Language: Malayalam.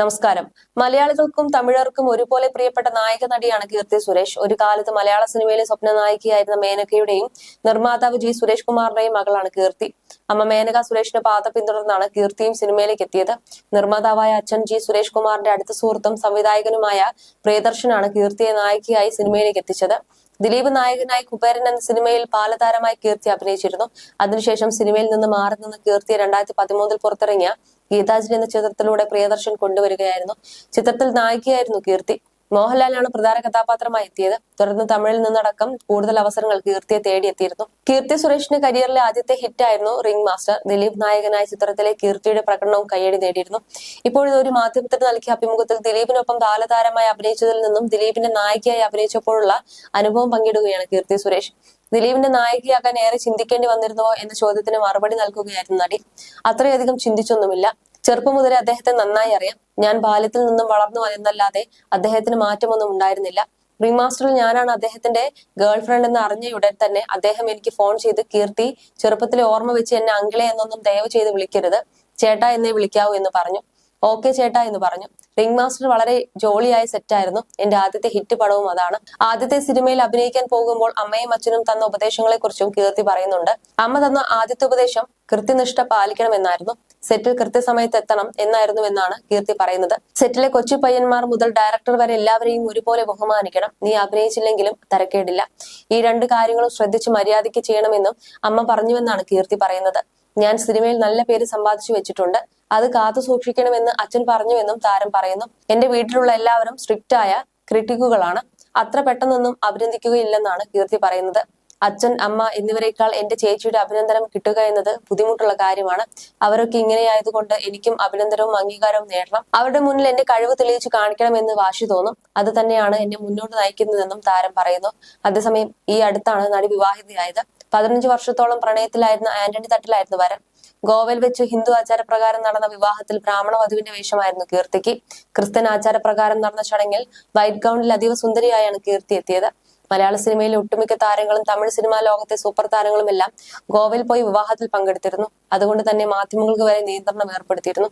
നമസ്കാരം. മലയാളികൾക്കും തമിഴർക്കും ഒരുപോലെ പ്രിയപ്പെട്ട നായക നടിയാണ് കീർത്തി സുരേഷ്. ഒരു കാലത്ത് മലയാള സിനിമയിലെ സ്വപ്ന നായികയായിരുന്ന മേനകയുടെയും നിർമ്മാതാവ് ജി സുരേഷ് കുമാറിന്റെയും മകളാണ് കീർത്തി. അമ്മ മേനക സുരേഷിന്റെ പാത പിന്തുടർന്നാണ് കീർത്തിയും സിനിമയിലേക്ക് എത്തിയത്. നിർമ്മാതാവായ അച്ഛൻ ജി സുരേഷ് കുമാറിന്റെ അടുത്ത സുഹൃത്തും സംവിധായകനുമായ പ്രിയദർശനാണ് കീർത്തിയെ നായികയായി സിനിമയിലേക്ക് എത്തിച്ചത്. ദിലീപ് നായകനായി കുബേരൻ എന്ന സിനിമയിൽ പാലതാരമായി കീർത്തി അഭിനയിച്ചിരുന്നു. അതിനുശേഷം സിനിമയിൽ നിന്ന് മാറി നിന്ന് കീർത്തി രണ്ടായിരത്തി പതിമൂന്നിൽ പുറത്തിറങ്ങിയ ഗീതാഞ്ജലി എന്ന ചിത്രത്തിലൂടെ പ്രിയദർശൻ കൊണ്ടുവരികയായിരുന്നു. ചിത്രത്തിൽ നായികയായിരുന്നു കീർത്തി. മോഹൻലാലാണ് പ്രധാന കഥാപാത്രമായി എത്തിയത് തുടർന്ന് തമിഴിൽ നിന്നടക്കം കൂടുതൽ അവസരങ്ങൾ കീർത്തിയെ തേടിയെത്തിയിരുന്നു. കീർത്തി സുരേഷിന്റെ കരിയറിലെ ആദ്യത്തെ ഹിറ്റായിരുന്നു റിംഗ് മാസ്റ്റർ. ദിലീപ് നായകനായ ചിത്രത്തിലെ കീർത്തിയുടെ പ്രകടനവും കയ്യടി നേടിയിരുന്നു. ഇപ്പോഴിത് ഒരു മാധ്യമത്തിന് നൽകിയ അഭിമുഖത്തിൽ ദിലീപിനൊപ്പം ബാലതാരമായി അഭിനയിച്ചതിൽ നിന്നും ദിലീപിന്റെ നായികയായി അഭിനയിച്ചപ്പോഴുള്ള അനുഭവം പങ്കിടുകയാണ് കീർത്തി സുരേഷ്. ദിലീപിന്റെ നായികയാകാൻ ഏറെ ചിന്തിക്കേണ്ടി വന്നിരുന്നുവോ എന്ന ചോദ്യത്തിന് മറുപടി നൽകുകയായിരുന്നു നടി. അത്രയധികം ചിന്തിച്ചൊന്നുമില്ല. ചെറുപ്പം മുതലേ അദ്ദേഹത്തെ നന്നായി അറിയാം. ഞാൻ ബാല്യത്തിൽ നിന്നും വളർന്നു എന്നല്ലാതെ അദ്ദേഹത്തിന് മാറ്റമൊന്നും ഉണ്ടായിരുന്നില്ല. റീമാസ്റ്ററിൽ ഞാനാണ് അദ്ദേഹത്തിന്റെ ഗേൾ ഫ്രണ്ട് എന്ന് അറിഞ്ഞയുടൻ തന്നെ അദ്ദേഹം എനിക്ക് ഫോൺ ചെയ്ത് കീർത്തി ചെറുപ്പത്തിലെ ഓർമ്മ വെച്ച് എന്നെ അങ്കിളെ എന്നൊന്നും ദയവ് ചെയ്ത് വിളിക്കരുത്. ചേട്ടാ എന്നേ വിളിക്കാവൂ എന്ന് പറഞ്ഞു. ഓക്കെ ചേട്ടാ എന്ന് പറഞ്ഞു. റിംഗ് മാസ്റ്റർ വളരെ ജോളിയായ സെറ്റായിരുന്നു എന്റെ ആദ്യത്തെ ഹിറ്റ് പടവും അതാണ്. ആദ്യത്തെ സിനിമയിൽ അഭിനയിക്കാൻ പോകുമ്പോൾ അമ്മയും അച്ഛനും തന്ന ഉപദേശങ്ങളെ കുറിച്ചും കീർത്തി പറയുന്നുണ്ട്. അമ്മ തന്ന ആദ്യത്തെ ഉപദേശം കൃത്യനിഷ്ഠ പാലിക്കണമെന്നായിരുന്നു. സെറ്റിൽ കൃത്യസമയത്ത് എത്തണം എന്നായിരുന്നു എന്നാണ് കീർത്തി പറയുന്നത്. സെറ്റിലെ കൊച്ചു പയ്യന്മാർ മുതൽ ഡയറക്ടർ വരെ എല്ലാവരെയും ഒരുപോലെ ബഹുമാനിക്കണം. നീ അഭിനയിച്ചില്ലെങ്കിലും തരക്കേടില്ല. ഈ രണ്ട് കാര്യങ്ങളും ശ്രദ്ധിച്ച് മര്യാദയ്ക്ക് ചെയ്യണമെന്നും അമ്മ പറഞ്ഞുവെന്നാണ് കീർത്തി പറയുന്നത്. ഞാൻ സിനിമയിൽ നല്ല പേര് സമ്പാദിച്ചു വെച്ചിട്ടുണ്ട്. അത് കാത്തു സൂക്ഷിക്കണമെന്ന് അച്ഛൻ പറഞ്ഞുവെന്നും താരം പറയുന്നു. എന്റെ വീട്ടിലുള്ള എല്ലാവരും സ്ട്രിക്റ്റ് ആയ ക്രിട്ടിക്കുകളാണ്. അത്ര പെട്ടെന്നൊന്നും അഭിനന്ദിക്കുകയില്ലെന്നാണ് കീർത്തി പറയുന്നത്. അച്ഛൻ അമ്മ എന്നിവരെക്കാൾ എന്റെ ചേച്ചിയുടെ അഭിനന്ദനം കിട്ടുക എന്നത് ബുദ്ധിമുട്ടുള്ള കാര്യമാണ്. അവരൊക്കെ ഇങ്ങനെയായതുകൊണ്ട് എനിക്കും അഭിനന്ദനവും അംഗീകാരവും നേടണം. അവരുടെ മുന്നിൽ എന്റെ കഴിവ് തെളിയിച്ചു കാണിക്കണമെന്ന് വാശി തോന്നും. അത് തന്നെയാണ് എന്നെ മുന്നോട്ട് നയിക്കുന്നതെന്നും താരം പറയുന്നു. അതേസമയം ഈ അടുത്താണ് നടി വിവാഹിതയായത്. പതിനഞ്ച് വർഷത്തോളം പ്രണയത്തിലായിരുന്ന ആന്റണി തട്ടിലായിരുന്നു വരൻ. ഗോവയിൽ വെച്ച് ഹിന്ദു ആചാരപ്രകാരം നടന്ന വിവാഹത്തിൽ ബ്രാഹ്മണ വധുവിന്റെ വേഷമായിരുന്നു കീർത്തിക്ക്. ക്രിസ്ത്യൻ ആചാരപ്രകാരം നടന്ന ചടങ്ങിൽ വൈറ്റ് ഗൗണിൽ അതീവ സുന്ദരിയായാണ് കീർത്തി എത്തിയത്. മലയാള സിനിമയിലെ ഒട്ടുമിക്ക താരങ്ങളും തമിഴ് സിനിമാ ലോകത്തെ സൂപ്പർ താരങ്ങളും എല്ലാം ഗോവയിൽ പോയി വിവാഹത്തിൽ പങ്കെടുത്തിരുന്നു. അതുകൊണ്ട് തന്നെ മാധ്യമങ്ങൾക്ക് വരെ നിയന്ത്രണം ഏർപ്പെടുത്തിയിരുന്നു.